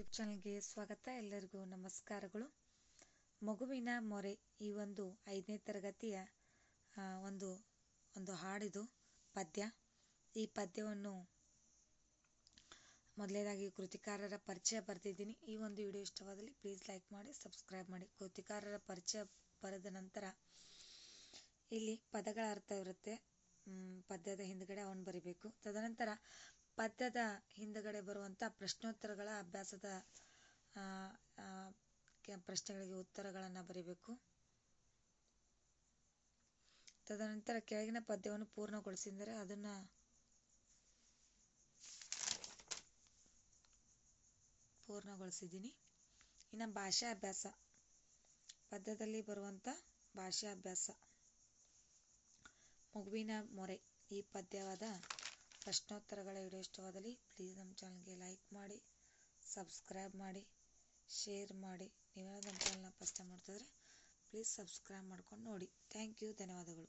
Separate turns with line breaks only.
YouTube ಚಾನಲ್ಗೆ ಸ್ವಾಗತ. ಎಲ್ಲರಿಗೂ ನಮಸ್ಕಾರಗಳು. ಮಗುವಿನ ಮೊರೆ ಈ ಒಂದು ಐದನೇ ತರಗತಿಯ ಒಂದು ಒಂದು ಹಾಡಿದು ಪದ್ಯ. ಈ ಪದ್ಯವನ್ನು ಮೊದಲನೇದಾಗಿ ಕೃತಿಕಾರರ ಪರಿಚಯ ಬರೆದಿದ್ದೀನಿ. ಈ ಒಂದು ವಿಡಿಯೋ ಇಷ್ಟವಾದಲ್ಲಿ ಪ್ಲೀಸ್ ಲೈಕ್ ಮಾಡಿ ಸಬ್ಸ್ಕ್ರೈಬ್ ಮಾಡಿ. ಕೃತಿಕಾರರ ಪರಿಚಯ ಬರೆದ ನಂತರ ಇಲ್ಲಿ ಪದಗಳ ಅರ್ಥ ಇರುತ್ತೆ. ಪದ್ಯದ ಹಿಂದ್ಗಡೆ ಅವನು ಬರಿಬೇಕು. ತದನಂತರ ಪದ್ಯದ ಹಿಂದಗಡೆ ಬರುವಂಥ ಪ್ರಶ್ನೋತ್ತರಗಳ ಅಭ್ಯಾಸದ ಪ್ರಶ್ನೆಗಳಿಗೆ ಉತ್ತರಗಳನ್ನು ಬರೀಬೇಕು. ತದನಂತರ ಕೆಳಗಿನ ಪದ್ಯವನ್ನು ಪೂರ್ಣಗೊಳಿಸಿದರೆ ಅದನ್ನು ಪೂರ್ಣಗೊಳಿಸಿದ್ದೀನಿ. ಇನ್ನು ಭಾಷಾ ಅಭ್ಯಾಸ. ಪದ್ಯದಲ್ಲಿ ಬರುವಂಥ ಭಾಷಾ ಅಭ್ಯಾಸ. ಮಗುವಿನ ಮೊರೆ ಈ ಪದ್ಯವಾದ ಪ್ರಶ್ನೋತ್ತರಗಳ ವಿಡಿಯೋ ಇಷ್ಟವಾದಲ್ಲಿ ಪ್ಲೀಸ್ ನಮ್ಮ ಚಾನಲ್ಗೆ ಲೈಕ್ ಮಾಡಿ ಸಬ್ಸ್ಕ್ರೈಬ್ ಮಾಡಿ ಶೇರ್ ಮಾಡಿ. ನೀವೇನಾದ್ರು ನಮ್ಮ ಚಾನಲ್ನ ಫಸ್ಟ್ ಟೈಮ್ ಮಾಡ್ತಿದ್ರೆ ಪ್ಲೀಸ್ ಸಬ್ಸ್ಕ್ರೈಬ್ ಮಾಡ್ಕೊಂಡು ನೋಡಿ. ಥ್ಯಾಂಕ್ ಯು ಧನ್ಯವಾದಗಳು.